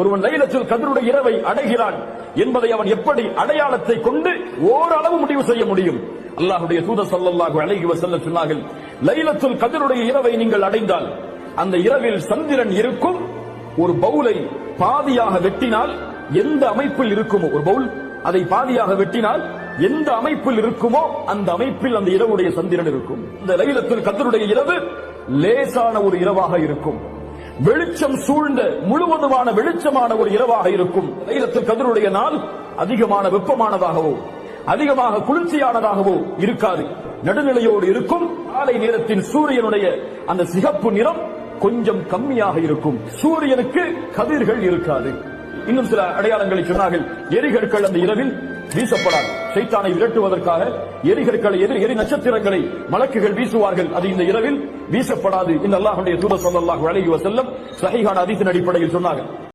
ஒருவன் லைலத்தில் கதிருடைய இரவை அடைகிறான் என்பதை அவன் எப்படி அடையாளத்தை கொண்டு ஓரளவு முடிவு செய்ய முடியும்? அல்லாஹுடைய தூதர் ஸல்லல்லாஹு அழகி வசல்ல சொன்னார்கள் லைலத்துல் கதிருடைய இரவை நீங்கள் அடைந்தால் அந்த இரவில் சந்திரன் இருக்கும் ஒரு பவுலை பாதியாக வெட்டினால் எந்த அமைப்பில் இருக்குமோ ஒரு பவுல் அதை பாதியாக வெட்டினால் எந்த அமைப்பில் இருக்குமோ அந்த அமைப்பில் அந்த இரவுடைய சந்திரன் இருக்கும். இந்த லைலத்தில் கதருடைய இரவு லேசான ஒரு இரவாக இருக்கும். வெளிச்சம் சூழ்ந்த முழுவதுமான வெளிச்சமான ஒரு இரவாக இருக்கும். லைலத்துல் கதிருடைய நாள் அதிகமான வெப்பமானதாகவோ அதிகமாக குளிர்ச்சியானதாகவோ இருக்காது. நடுநிலையோடு இருக்கும். காலை நேரத்தின் சூரியனுடைய அந்த சிகப்பு நிறம் கொஞ்சம் கம்மியாக இருக்கும். சூரியனுக்கு கதிர்கள் இருக்காது. இன்னும் சில அடையாளங்களை சொன்னார்கள். எரிகற்கள் அந்த இரவில் வீசப்படாது. சைத்தானை விரட்டுவதற்காக எரிகற்களை எதிர் எரி நட்சத்திரங்களை மலக்குகள் வீசுவார்கள். அது இந்த இரவில் வீசப்படாது. இந்த அல்லாஹுடைய தூத ஸல்லல்லாஹு அலைஹி வசல்லம் சஹீஹான அதித்தின் அடிப்படையில் சொன்னார்கள்.